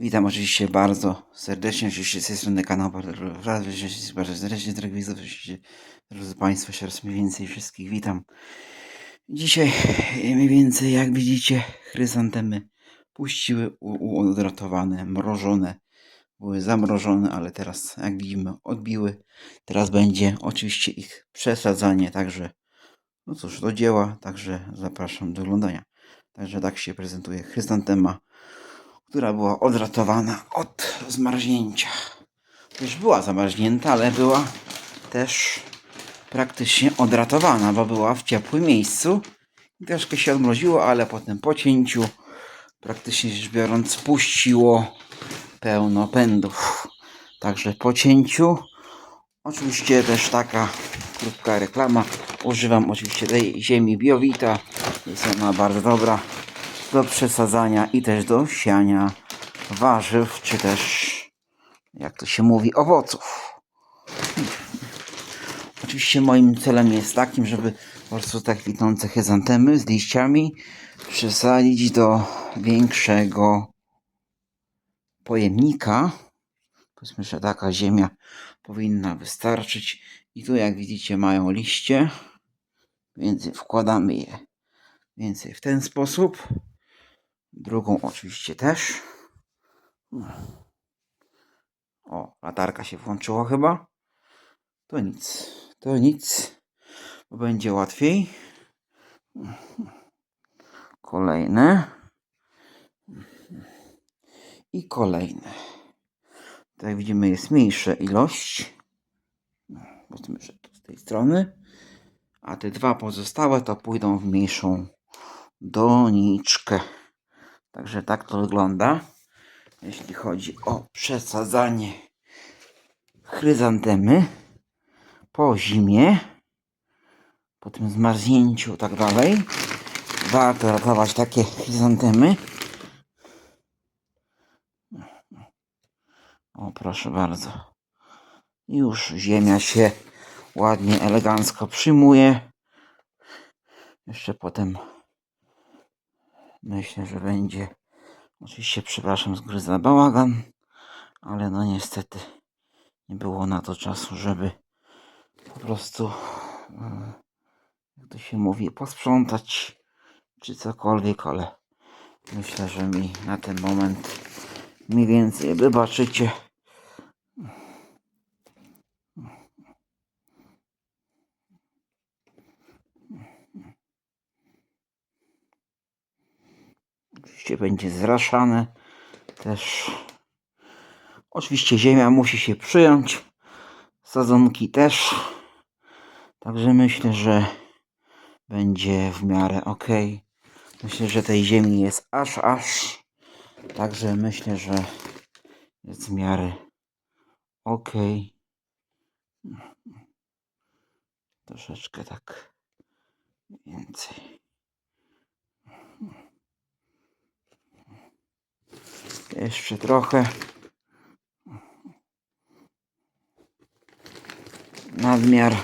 Witam oczywiście bardzo serdecznie, oczywiście z tej strony kanał bardzo serdecznie, drogi widzów, oczywiście, drodzy Państwo, jeszcze raz mniej więcej wszystkich witam. Dzisiaj mniej więcej, jak widzicie, chryzantemy puściły uodratowane, mrożone, były zamrożone, ale teraz, jak widzimy, odbiły. Teraz będzie oczywiście ich przesadzanie, także, no cóż, do dzieła, także zapraszam do oglądania. Także tak się prezentuje chryzantema która była odratowana od zmarznięcia. Już była zamarznięta, ale była też praktycznie odratowana, bo była w ciepłym miejscu. Troszkę się odmroziło, ale po cięciu, praktycznie rzecz biorąc, puściło pełno pędów. Także po cięciu, oczywiście też taka krótka reklama. Używam oczywiście tej ziemi biowita. Jest ona bardzo dobra do przesadzania i też do siania warzyw, czy też, jak to się mówi, owoców. Oczywiście moim celem jest takim, żeby po prostu te kwitnące chryzantemy z liściami przesadzić do większego pojemnika. Powiedzmy, że taka ziemia powinna wystarczyć. I tu, jak widzicie, mają liście, więc wkładamy je więcej w ten sposób. Drugą oczywiście też. O, latarka się włączyła chyba. To nic, to nic, będzie łatwiej. Kolejne. I kolejne. Tak widzimy jest mniejsza ilość. Powiedzmy, że tu z tej strony. A te dwa pozostałe to pójdą w mniejszą doniczkę. Także tak to wygląda, jeśli chodzi o przesadzanie chryzantemy po zimie, po tym zmarznięciu i tak dalej. Warto ratować takie chryzantemy. O, proszę bardzo. Już ziemia się ładnie, elegancko przyjmuje. Jeszcze potem Myślę, że będzie. Oczywiście przepraszam z bałagan, ale no niestety nie było na to czasu, żeby po prostu, e, jak to się mówi, posprzątać czy cokolwiek, ale myślę, że mi na ten moment mniej więcej wybaczycie. Oczywiście będzie zraszane też. Oczywiście ziemia musi się przyjąć. Sadzonki też. Także myślę, że będzie w miarę ok. Myślę, że tej ziemi jest aż aż. Także myślę, że jest w miarę ok. Troszeczkę tak więcej. Jeszcze trochę. Nadmiar.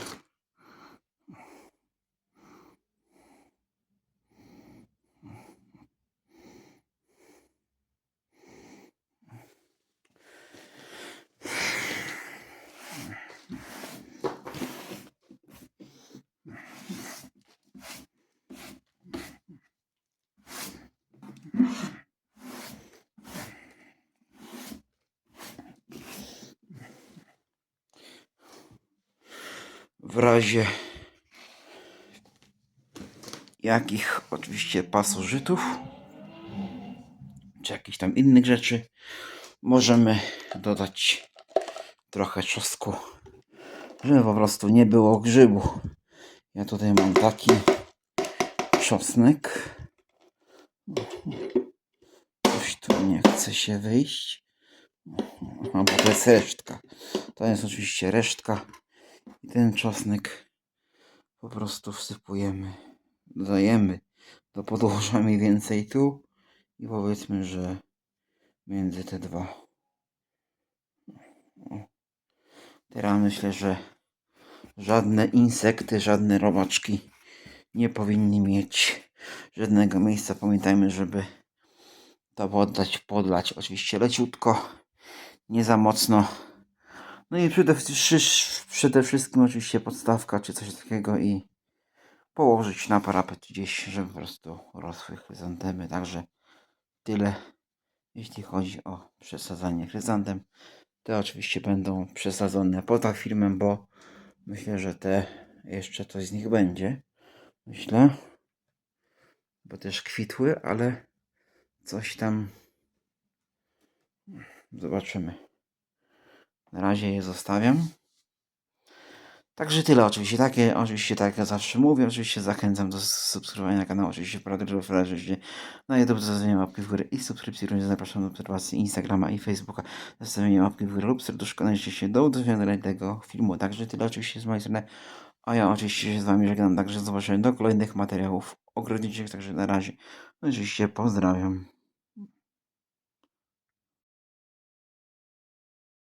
W razie jakich oczywiście pasożytów czy jakichś tam innych rzeczy możemy dodać trochę czosnku żeby po prostu nie było grzybu. Ja tutaj mam taki czosnek. Coś tu nie chce się wyjść. Aha, bo to jest resztka. To jest oczywiście resztka i ten czosnek po prostu wsypujemy, dodajemy do podłoża mniej więcej tu i powiedzmy, że między te dwa. Teraz myślę, że żadne insekty, żadne robaczki nie powinny mieć żadnego miejsca. Pamiętajmy, żeby to poddać, podlać oczywiście leciutko, nie za mocno. No i przede, przede wszystkim oczywiście podstawka czy coś takiego i położyć na parapet gdzieś, żeby po prostu rosły chryzantemy. Także tyle, jeśli chodzi o przesadzanie chryzantem. Te oczywiście będą przesadzone poza filmem, bo myślę, że te jeszcze coś z nich będzie. Myślę, bo też kwitły, ale coś tam zobaczymy. Na razie je zostawiam. Także tyle oczywiście, takie, oczywiście tak jak zawsze mówię, oczywiście zachęcam do subskrybowania kanału, oczywiście prawdę oczywiście na YouTube zostawienia łapki w górę i subskrypcji, również zapraszam do obserwacji Instagrama i Facebooka, zostawienia łapki w górę lub serduszko, znajdziecie się do udostępnienia tego filmu, także tyle oczywiście z mojej strony, a ja oczywiście się z Wami żegnam, także zobaczymy do kolejnych materiałów ogrodzicielskich, także na razie, oczywiście pozdrawiam.